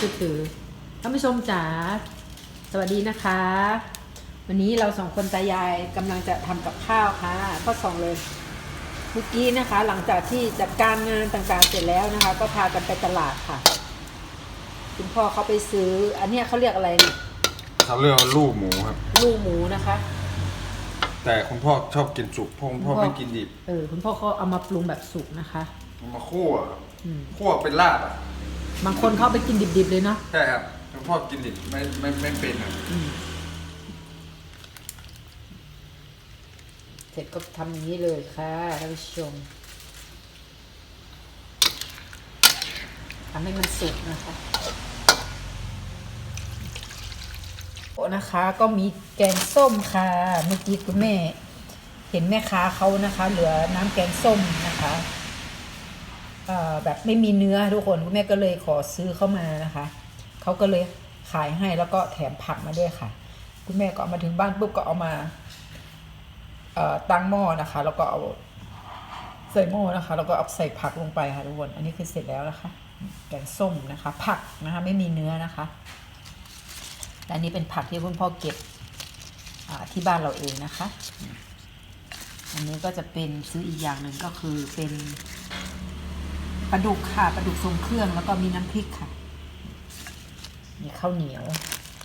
คือถือท่านผู้ชมจ๋าสวัสดีนะคะ วันนี้เราสองคนตายายกำลังจะทำกับข้าวค่ะข้อสองเลยเมื่อกี้นะคะ หลังจากที่จัดการงานต่างๆเสร็จแล้วนะคะ ก็พากันไปตลาดค่ะ คุณพ่อเขาไปซื้อ อันเนี้ยเขาเรียกอะไรเนี่ยเขาเรียกว่าลูกหมูครับ ลูกหมูนะคะ แต่คุณพ่อชอบกินสุกเพราะคุณพ่อคุณพ่อไม่กินดิบเออคุณพ่อเขาเอามาปรุงแบบสุกนะคะเอามาคั่วอืมคั่วเป็นลาบอะ บางคนเขาเอาไปกินดิบๆเลยเนาะใช่ครับคุณพ่อกินดิบไม่ไม่ไม่เป็นครับอืมเสร็จก็ทำอย่างนี้เลยค่ะท่านผู้ชมทำให้มันสุกนะคะโอ้นะคะ ก็มีแกงส้มค่ะ เมื่อกี้คุณแม่ เห็นแม่ค้าเขานะคะ เหลือน้ำแกงส้มนะคะเอ่อ แบบไม่มีเนื้อทุกคนคุณแม่ก็เลยขอซื้อเข้ามานะคะเขาก็เลยขายให้แล้วก็แถมผักมาด้วยค่ะ คุณแม่ก็เอามาถึงบ้านปุ๊บก็เอามาตั้งหม้อนะคะ แล้วก็เอาใส่หม้อนะคะ แล้วก็เอาใส่ผักลงไปค่ะทุกคนอันนี้คือเสร็จแล้วนะคะแกงส้มนะคะ ผักนะคะไม่มีเนื้อนะคะและนี้เป็นผักที่คุณพ่อเก็บที่บ้านเราเองนะคะ อันนี้ก็จะเป็นซื้ออีกอย่างหนึ่งก็คือเป็น ปลาดุกค่ะปลาดุกทรงเครื่องแล้วก็มีน้ำพริกค่ะ มีข้าวเหนียว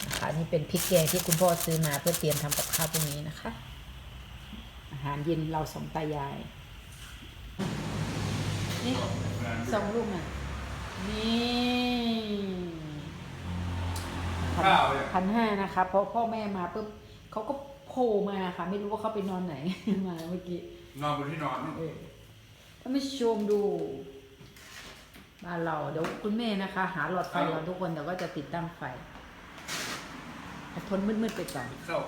นะคะนี่เป็นพริกแกงที่คุณพ่อซื้อมาเพื่อเตรียมทำกับข้าวพรุ่งนี้นะคะ อาหารเย็นเราสองตายาย นี่สองลูกอะนี่พันข้าวเนี่ยพันห้านะคะเพราะพ่อแม่มาปุ๊บเขาก็โผล่มาค่ะ ไม่รู้ว่าเขาไปนอนไหนมาเมื่อกี้นอนบนที่นอนเออถ้าไม่ชมดู บ้านเราเดี๋ยวคุณแม่นะคะ หาหลอดไฟเราทุกคนเดี๋ยวก็จะติดตั้งไฟทนมืดๆไปก่อนเข้า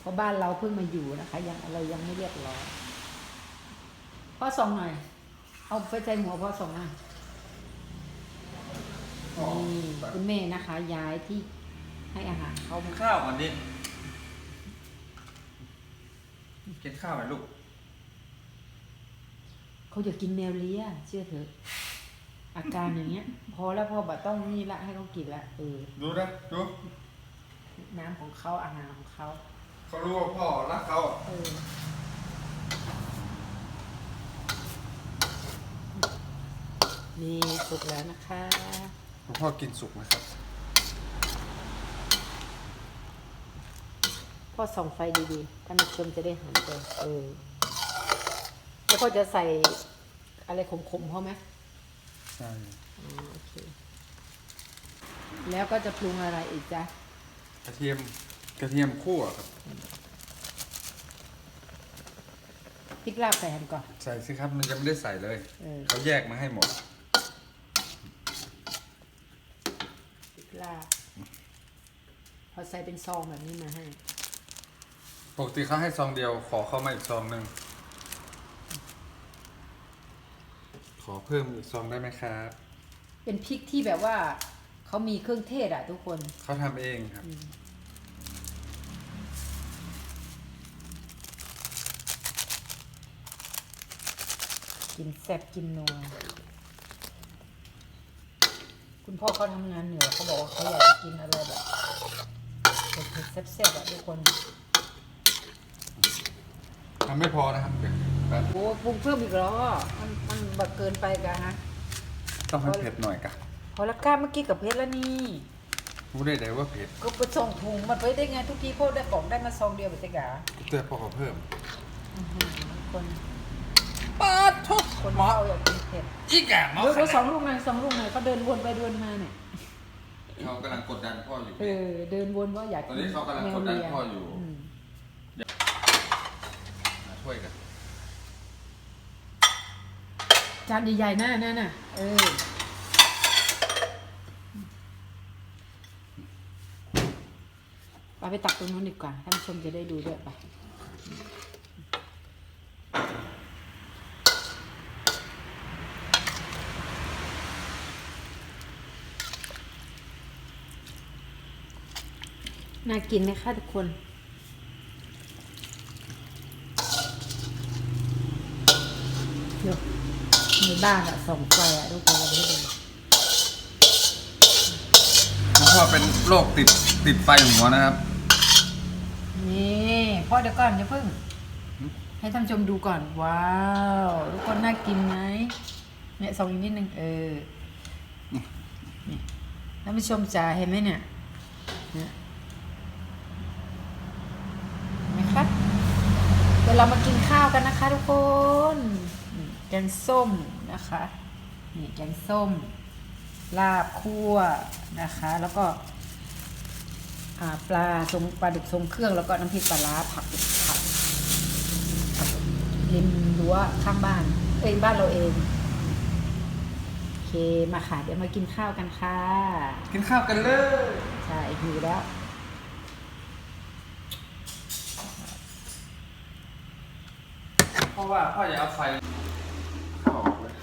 เพราะบ้านเราเพิ่งมาอยู่นะคะ ยังอะไรยังไม่เรียบร้อยพ่อส่องหน่อยเอาไปใจหัวพ่อส่องหน่อยอ๋อนี่คุณแม่นะคะ ย้ายที่ให้อาหารเขามาข้าวอันนี้กินข้าวไหมลูกเขาจะกินแมวเลี้ยเชื่อเถอะ อาการอย่างเงี้ย พอแล้วพ่อบัต้องนี่ละให้เขากินละเออดูนะดูน้ำของเขาอาหารของเขาเขารู้ว่าพ่อรักเขาอะเออนี่สุกแล้วนะคะคุณพ่อกินสุกไหมครับ พ่อส่องไฟดีๆท่านผู้ชมจะได้หันไปเออแล้วก็จะใส่อะไรขมๆเขาไหมใช่อ๋อโอเค แล้วก็จะปรุงอะไรอีกจ๊ะ กระเทียมกระเทียมคั่วครับ พริกลาบใส่แฮมก่อน ใส่สิครับมันยังไม่ได้ใส่เลยเออ เขาแยกมาให้หมด พริกลาบพอใส่เป็นซองแบบนี้มาให้ ปกติเขาให้ซองเดียว ขอเข้ามาอีกซองหนึ่งข อเพิ่มอีกซองได้ไหมครับ เป็นพริกที่แบบว่าเขามีเครื่องเทศอะทุกคนเขาทำเองครับกินแซ่บกินนัวคุณพ่อเขาทำงานเหนื่อยเขาบอกว่าเขาอยากจะกินอะไรแบบเผ็ดๆแซ่บๆอะทุกคน ทำไม่พอนะครับเดี๋ยว แป๊บโอ้ปรุงเพิ่มอีกเหรอ มันมันแบบเกินไปกันฮะต้องให้เผ็ดหน่อยกะพอละก้าเมื่อกี้กับเพชรแล้วนี่รู้ได้ไงว่าเผ็ดก็ไปส่งถุงมันไปได้ไงทุกทีพ่อได้บอกได้มาซองเดียวไปจ้ะกะเตือนพ่อขอเพิ่มอื้อหือคนปาดทุกคนเขาอยากกินเผ็ดอีกแกหมอเดี๋ยวเดี๋ยวสองลูกหน่อยสองลูกหน่อยเขาเดินวนไปเดินมาเนี่ยเขากำลังกดดันพ่ออยู่เออเดินวนว่าอยากตอนนี้เขากำลังกดดันพ่ออยู่มมาช่วยกัน จานใหญ่ๆหน้านั่นน่ะ เออ ไปไปตักตรงนู้นดีกว่าท่านผู้ชมจะได้ดูด้วยไปน่ากินไหมคะทุกคน เดี๋ยวใน บ้านอะส่องไฟอะทุกคนเราไม่ได้ดูเพราะว่าเป็นโรคติดติดไฟหัวนะครับ นี่พ่อเดี๋ยวก่อนอย่าเพิ่ง ให้ท่านผู้ชมดูก่อน ว้าวทุกคนน่ากินไหมเนี่ยส่องอีกนิดนึงเออนี่ท่านผู้ชมจ๋าเห็นไหมเนี่ยเนี่ยเห็นไหมคะเดี๋ยวเรามากินข้าวกันนะคะทุกคน แกงส้ม นะคะนี่แกงส้ม ลาบคั่วนะคะ แล้วก็อ่าปลาทรงปลาดุกทรงเครื่องแล้วก็น้ำพริกปลาร้าผักผักผักริมรั้วข้างบ้าน เอ้ยบ้านเราเองโอเคมาค่ะ เดี๋ยวมากินข้าวกันค่ะ กินข้าวกันเลยใช่หิวแล้วเพราะว่าพ่ออย่าเอาไฟเข้าออกเลย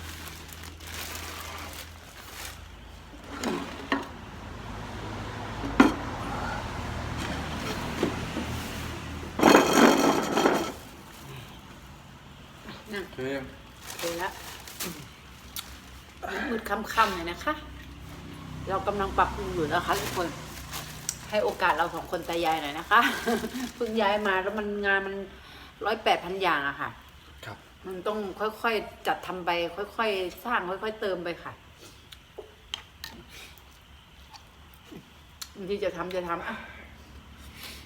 นั่ง โอ เคโอเคละมืดค่ำๆเลยนะคะ เรากำลังปรับปรุงอยู่นะคะทุกคน ให้โอกาสเราสองคนตายายหน่อยนะคะเพิ่งย้ายมาแล้วมันงานมันร้อยแปดพันอย่างอะค่ะครับ มันต้องค่อยๆจัดทำไปค่อยๆสร้างค่อยๆเติมไปค่ะบางทีจะทำจะทำอะ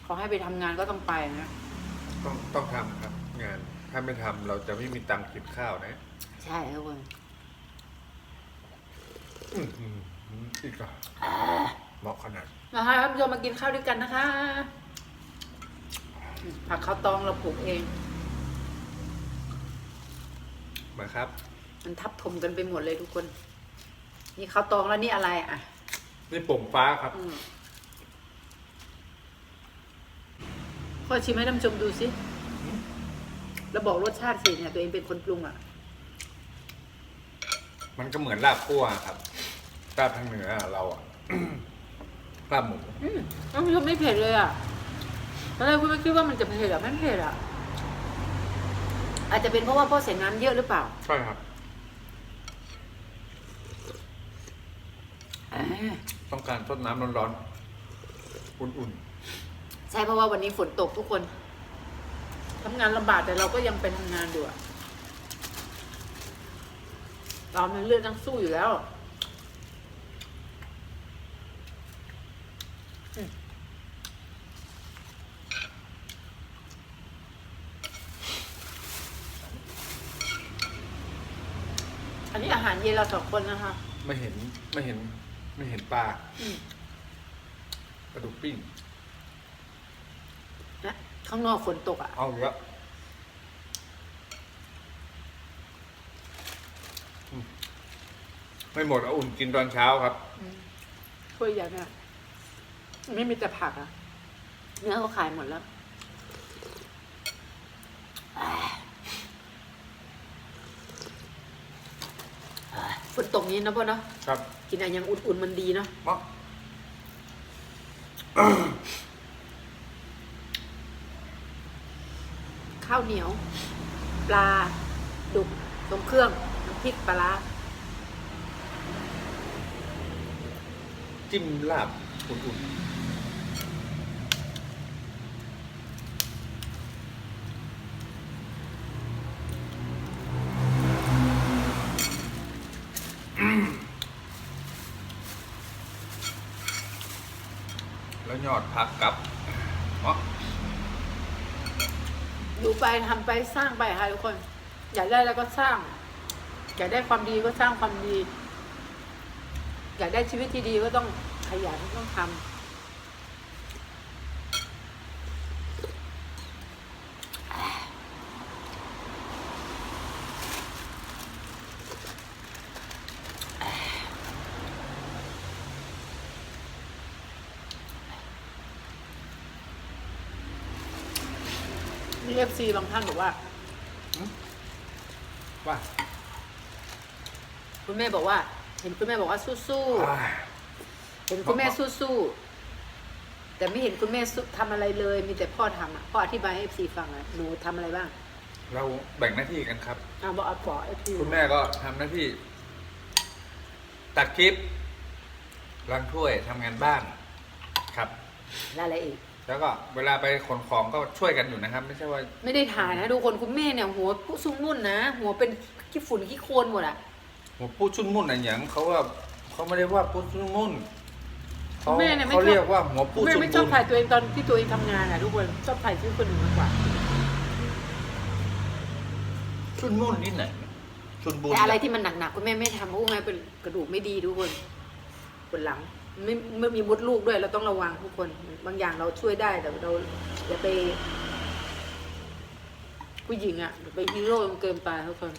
ขอให้ไปทำงานก็ต้องไปนะ ต้องต้องทำครับงาน ถ้าไม่ทำเราจะไม่มีตังค์กินข้าวนะใช่ทุกคนอื้อหืออีกอะเหมาะขนาด นะคะท่านผู้ชมมากินข้าวด้วยกันนะคะอืมผักข้าวตองเราปลูกเอง มาครับ มันทับถมกันไปหมดเลยทุกคน นี่ข้าวตองแล้วนี่อะไรอะ นี่ป่งฟ้าครับ อืมขอชิมให้ท่านผู้ชมดูสิ แล้วบอกรสชาติสิเนี่ยตัวเองเป็นคนปรุงอะ มันก็เหมือนลาบกั้วครับลาบทางเหนือเราอะลาบหมูอืมท่านผู้ชมไม่เผ็ดเลยอะตอนแรกคุณไม่คิดว่ามันจะเผ็ดอะไม่เผ็ดอะ อาจจะเป็นเพราะว่าพ่อใส่น้ำเยอะหรือเปล่าใช่ครับ อ่าต้องการทดน้ำร้อนๆ อุ่นใช่เพราะว่าวันนี้ฝนตกทุกคน ทำงานลำบากแต่เราก็ยังไปทำงานอยู่อะเรามันเลือดต้องสู้อยู่แล้วอืมอันนี้อาหารเย็นเราสองคนนะคะๆไม่เห็นไม่เห็นไม่เห็นปลาอืมปลาดุกปิ้งนะ ข้างนอกฝนตกอะ เอาเยอะอืมไม่หมดเอาอุ่นกินตอนเช้าครับถ้วยใหญ่เนี่ยไม่มีแต่ผักอะเนื้อเขาขายหมดแล้วอ่าฝนตกนี้นะพ่อเนาะครับกินอะไรยังอุ่นๆมันดีเนาะเหมา ข้าวเหนียว ปลา ดุกทรงเครื่องน้ำพริกปลาร้าจิ้มลาบอุ่นๆ แล้วยอดผักกับเหมาะ อยู่ไป ทำไปสร้างไปค่ะทุกคน อยากได้แล้วก็สร้าง อยากได้ความดีก็สร้างความดี อยากได้ชีวิตที่ดีก็ต้องขยันต้องทำ อฟซีบางท่านบอกว่าว่า คุณแม่บอกว่า เห็นคุณแม่บอกว่าสู้อ่าๆเห็นคุณแม่สู้ๆแต่ไม่เห็นคุณแม่สู้ทำอะไรเลย มีแต่พ่อทำอะพ่ออธิบายให้เอฟซีฟังอะหนูทำอะไรบ้าง เราแบ่งหน้าที่กันครับอ่าบอกเอาบอกเอฟซีคุณแม่ก็ทำหน้าที่ ตัดคลิปล้างถ้วยทำงานบ้านครับแล้วอะไรอีก แล้วก็เวลาไปขนของก็ช่วยกันอยู่นะครับ ไม่ใช่ว่า ไม่ได้ถ่ายนะทุกคนคุณแม่เนี่ยหัวผู้ซุ่มนุ่นนะ หัวเป็นขี้ฝุ่นขี้โคลนหมดอะหัวผู้ชุ่นมุ่นอะไรอย่างเขาว่าเขาไม่ได้ว่าผู้ชุ่นมุ่นเขาแม่เนี่ยไม่เขาชอบเรียกว่าหัวผู้แม่ชุ่นไม่ชอบมุ่นถ่ายตัวเองตอนที่ตัวเองทำงานอะทุกคนชอบถ่ายชื่อคนอื่นมากกว่า ชุ่นมุ่นที่ไหนชุ่นบุญแต่อะไรที่มันหนักๆคุณแม่ไม่ทำเพราะว่าไงเป็นกระดูกไม่ดีทุกคนปวดหลัง ไม่ไม่มีมดลูกด้วย เราต้องระวังทุกคน บางอย่างเราช่วยได้แต่เราอย่าไป ผู้หญิงอะอย่าไปฮีโร่จนเกินไปทุกคน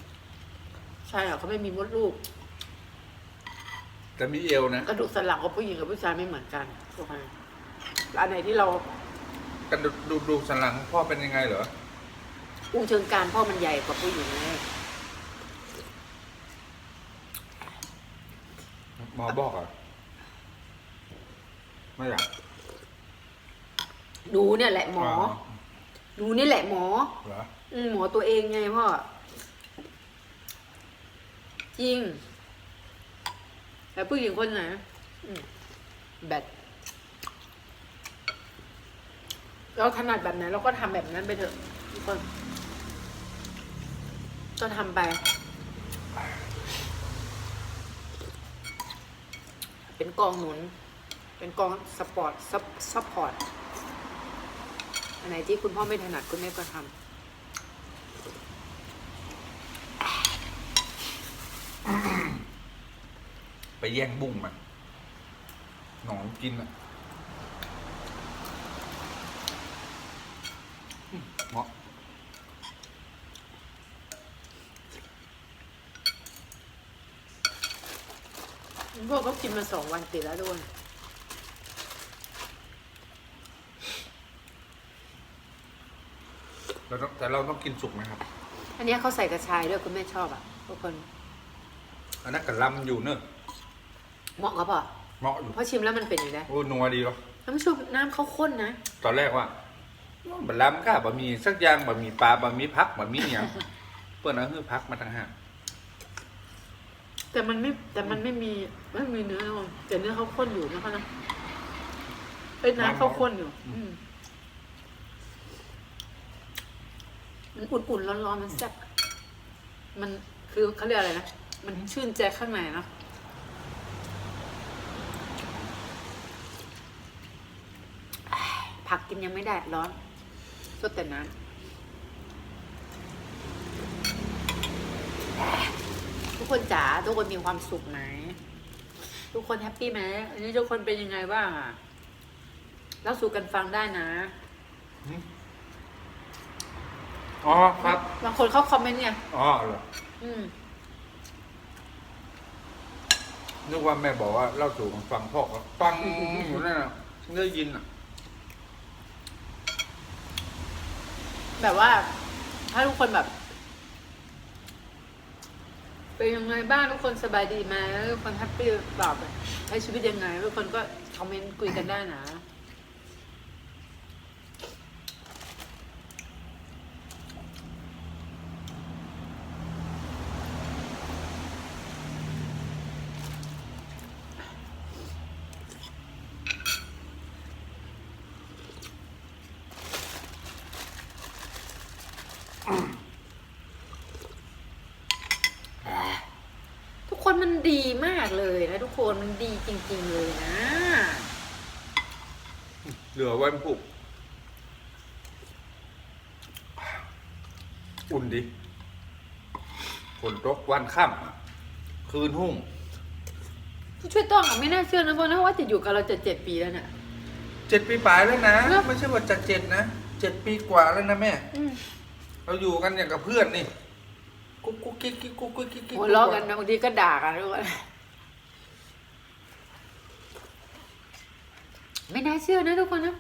ใช่เหรอเขาไม่มีมดลูก แต่มีเอวนะกระดูกสันหลังของผู้หญิงกับผู้ชายไม่เหมือนกันทุกคนอันไหนที่เรากระดูกดูดูสันหลังของพ่อเป็นยังไงเหรออุ้งเชิงกรารพ่อมันใหญ่กว่าผู้หญิงไงหมอบอกเหรอะ ไม่อยากดูเนี่ยแหละหมอ ดูนี่แหละหมอ เหรออืมหมอตัวเองไงพ่อ จริงแต่ผู้หญิงคนไหนอืมแบตเราถนัดแบบไหนเราก็ทำแบบนั้นไปเถอะทุกคนก็ทำไป เป็นกองหนุน เป็นกองสปอร์ตซับซัพพอร์ตอันไหนที่คุณพ่อไม่ถนัดคุณแม่ก็ทำไปแย่งบุ้งมาหนองกินอะอืมเหมาะพวกเขากินมาสองวันติดแล้วด้วย เราต้องแต่เราต้องกินสุกนะครับ อันเนี้ยเขาใส่กระชายด้วยคุณแม่ชอบอะทุกคนอันนั้นกับลำอยู่เนอะเหมาะกับป่ะเหมาะอยู่เพราะชิมแล้วมันเป็นอย่างไรโอ้นัวดีวะน้ำชุบน้ำเขาข้นนะตอนแรกว่าบะล้ำก้าบะหมี่สักอย่างบะหมี่ปลาบะหมี่พักบะหมี่อย่างเพื่อนเอาคือพักมาต่างหากแต่มันไม่แต่มันไม่มีไม่มีเนื้อนะคุณแต่เนื้อเขาข้นอยู่นะคะนะเป็นน้ำเขาข้นอยู่ อืม มันอุ่นๆร้อนๆมันแซ่บมันคือเขาเรียกอะไรนะ มันชื่นใจข้างในนะผักกินยังไม่ได้ร้อนสดแต่น้ำทุกคนจ๋าทุกคนมีความสุขไหม ทุกคนแฮปปี้ไหมอันนี้ทุกคนเป็นยังไงบ้างอะเล่าสู่กันฟังได้นะ อ๋อครับ บางคนเขาคอมเมนต์ไงอ๋อเหรออืมนึกว่าแม่บอกว่าเล่าสู่กันฟังพ่อก็ฟังอยู่นั่นน่ะได้ยินอะ แบบว่า ถ้าทุกคนแบบ เป็นยังไงบ้างทุกคนสบายดีไหมทุกคนแฮปปี้เปล่าแบบใช้ชีวิตยังไงทุกคนก็คอมเมนต์คุยกันได้นะ ทุกคนมันดีมากเลยนะทุกคนมันดีจ ริงๆเลยนะ เหลือไว้ผูกอุ่นดีฝนตกวันค่ำอะคืนหุ่งผู้ช่วยต้องอะไม่น่าเชื่อนะเพราะนะว่าจะอยู่กับเราจะเจ็ดปีแล้วเนี่ยเจ็ดปีปลายแล้วนะเนอะไม่ใช่ว่าจะเจ็ดนะเจ็ดปีกว่าแล้วนะแม่อืมเราอยู่กันอย่างกับเพื่อนนี่กุ๊กกุ๊กกิ๊กกิ๊กกุ๊กกุ๊กกิ๊กกิ๊กหัวเราะกันนะบางทีก็ด่ากันด้วย ไม่น่าเชื่อนะทุกคนนะ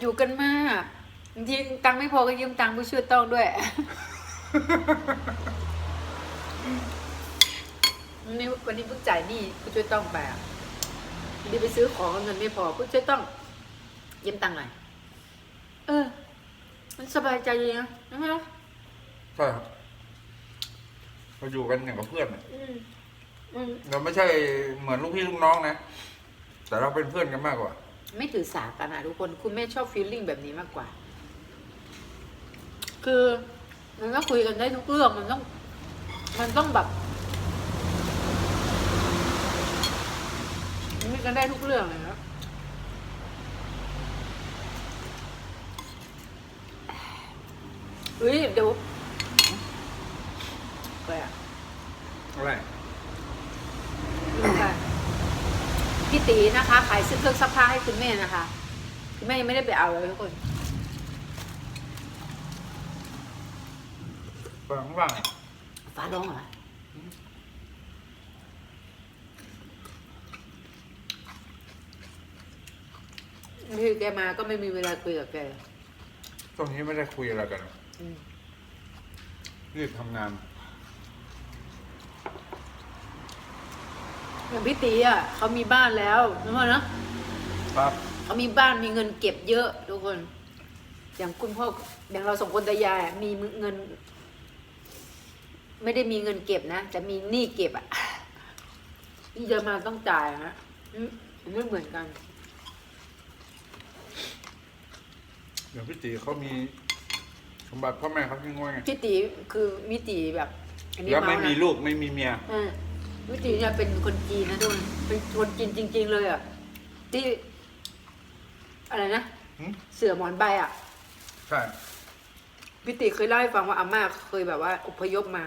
อยู่กันมาบางทีตังค์ไม่พอก็ยืมตังค์ผู้ช่วยต้องด้วยวันนี้วันนี้เพิ่งจ่ายหนี้ผู้ช่วยต้องไปอะวันนี้ไปซื้อของเงินไม่พอผู้ช่วยต้องยืมตังค์หน่อยเออ มันสบายใจดีนะใช่ไหมล่ะใช่ครับเราอยู่กันอย่างกับเพื่อนน่ะอืมอืม เราไม่ใช่เหมือนลูกพี่ลูกน้องนะ แต่เราเป็นเพื่อนกันมากกว่า ไม่ถือสากันนะทุกคน คุณแม่ชอบฟีลลิ่งแบบนี้มากกว่า คือมันก็คุยกันได้ทุกเรื่องมันต้อง มันต้องแบบคุยกันได้ทุกเรื่องเลยนะเฮ้ยเดี๋ยวอะไรอะ อะไร ดูค่ะพี่ ตีนะคะ ขายซื้อเครื่องซักผ้าให้คุณแม่นะคะคุณแม่ยังไม่ได้ไปเอาเลยทุกคนฟังฟังฟ้าร้องเหรอที่แกมาก็ไม่มีเวลาคุยกับแกตรงนี้ไม่ได้คุยอะไรกันอืม รีบทำงาน อย่างพี่ตีอะเขามีบ้านแล้วนึกว่านะครับเขามีบ้านมีเงินเก็บเยอะทุกคน อย่างคุณพ่ออย่างเราสองคนตายายอะมีเงิน ไม่ได้มีเงินเก็บนะแต่มีหนี้เก็บอะนี่จะมาต้องจ่ายฮะอืมมันไม่เหมือนกัน เดี๋ยวพี่ตีเขามีสมบัติพ่อแม่เขาทิ้งไว้ไงพี่ตีคือมิติแบบ อันนี้แล้วไม่เาส์นะมีลูกไม่มีเมียเออ มิติเนี่ยเป็นคนจีนนะทุกคนเป็นคนจีนจริง ๆ เลยอะที่อะไรนะหืมเสือหมอนใบอะใช่พี่ติเคยเล่าให้ฟังว่าอาม่าเคยแบบว่าอพยพมา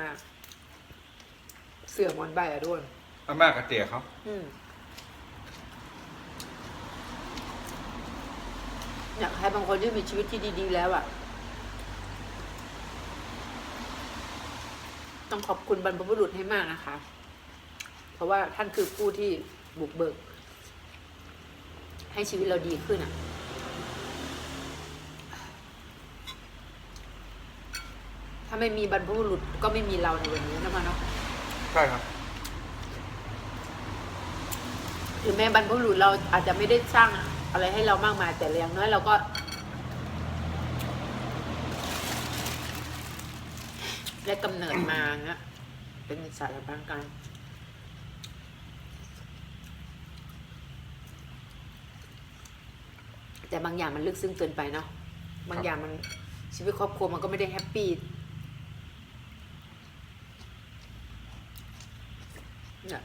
เสือหมอนใบอะทุกคนอาม่ากับเตี๋ยเขาอืมอยากให้บางคนที่มีชีวิตที่ดี ๆ แล้วอะ ต้องขอบคุณบรรพบุรุษให้มากนะคะ เพราะว่าท่านคือผู้ที่บุกเบิก ให้ชีวิตเราดีขึ้นอะถ้าไม่มีบรรพบุรุษก็ไม่มีเราในวันนี้นะมาเนาะใช่ครับหรือแม้บรรพบุรุษเราอาจจะไม่ได้สร้างอะไรให้เรามากมายแต่อย่างน้อยเราก็ ได้กำเนิดมาเงี้ยเป็นสารพันการ แต่บางอย่างมันลึกซึ้งเกินไปเนาะบางอย่างมันชีวิตครอบครัวมันก็ไม่ได้แฮปปี้เนี่ย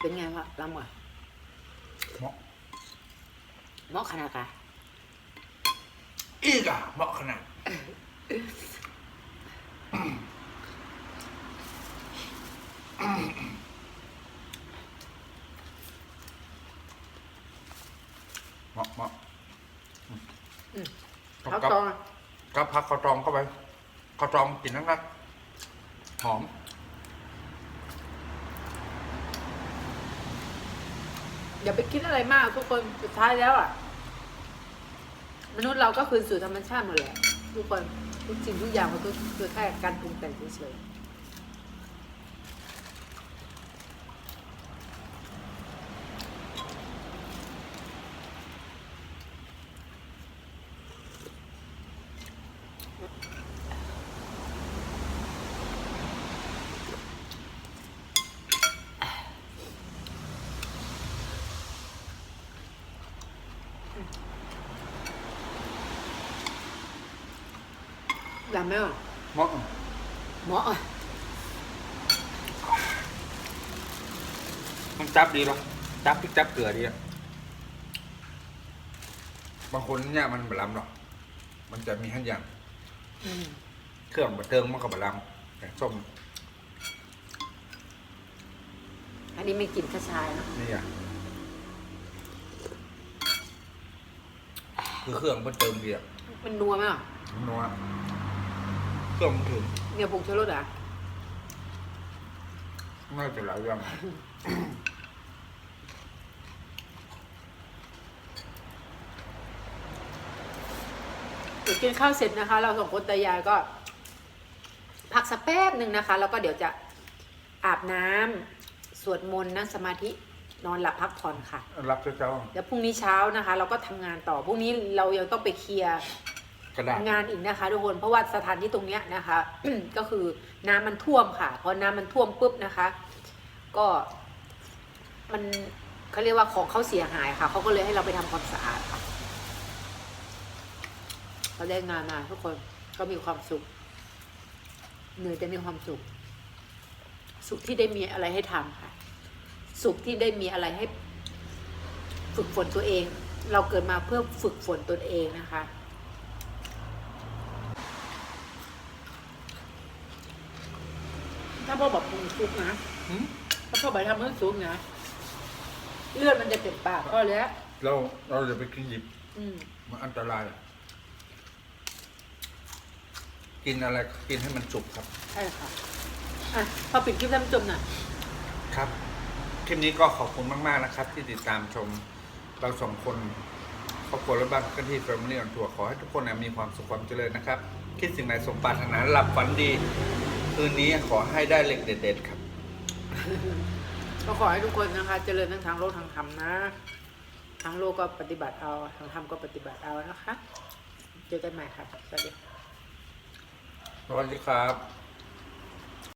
เป็นไงวะลำอะเหมาะเหมาะขนาดกะอีกอะเหมาะขนาดเหมาะเหมาะ อืม กับ เขา กับ ตอน กับพัก ข้าวตองเข้าไปข้าวตองกินนักๆหอมอย่าไปคิดอะไรมากทุกคนสุดท้ายแล้วอะ มนุษย์เราก็คืนสู่ธรรมชาติหมดแหละทุกคนทุกสิ่งทุกอย่างมันก็คือแค่การปรุงแต่งเฉยๆ ยำไหมอะเหมาะเหมาะอะมันจับดีหรอจับพริกจับเกลือดีอะบางคนเนี่ยมันบะลำหรอกมันจะมีขั้นอย่างอืมเครื่องบะเติงมันกับบะลำแต่ส้มอันนี้ไม่กินกระชายเนอะนี่อะคือเครื่องมันเติมดีอะมันนัวไหมอะนัว เครื่องมันถึงเนี่ยผงชูรสอะน่าจะหลายอย่างเดี๋ยวกินข้าวเสร็จนะคะ เราสองคนตายายก็ พักสักแป๊บหนึ่งนะคะ แล้วก็เดี๋ยวจะอาบน้ำสวดมนต์นั่งสมาธินอนหลับพักผ่อนค่ะ รับเจ้าแล้วพรุ่งนี้เช้านะคะ เราก็ทำงานต่อพรุ่งนี้เรายังต้องไปเคลียร์ กระดาษ งานอีกนะคะ ทุกคนเพราะว่าสถานที่ตรงเนี้ยนะคะ ก็คือน้ำมันท่วมค่ะพอน้ำมันท่วมปุ๊บนะคะ ก็ มันเขาเรียกว่าของเขาเสียหายค่ะเขาก็เลยให้เราไปทำความสะอาดค่ะเราได้งานมาทุกคนก็มีความสุขเหนื่อยแต่มีความสุข สุขที่ได้มีอะไรให้ทำค่ะ สุขที่ได้มีอะไรให้ ฝึกฝนตัวเอง เราเกิดมาเพื่อฝึกฝนตนเองนะคะ ถ้าพ่อบอกมึงซุกนะหืมถ้าพ่อบอกทำมึงซุกนะเลือดมันจะเต็มปากก็แล้วเราเราจะไปกินหยิบอืมมันอันตราย กินอะไรกินให้มันสุกครับ ใช่ค่ะอะพอปิดคลิปท่านผู้ชมหน่อยครับ คลิปนี้ก็ขอบคุณมากๆนะครับ ที่ติดตามชมเราสองคนครอบครัวและบ้านกันที่แฟมิลี่ออนทัวร์ขอให้ทุกคนนะมีความสุขความเจริญนะครับ คิดสิ่งไหนสมปรารถนาหลับฝันดี คืนนี้ขอให้ได้เล็กเด็ด ๆ ครับ ก็ขอให้ทุกคนนะคะ เจริญทั้งทางโลกทางธรรมนะ ทางโลกก็ปฏิบัติเอา ทางธรรมก็ปฏิบัติเอานะคะ เจอกันใหม่ค่ะสวัสดีค่ะสวัสดีครับ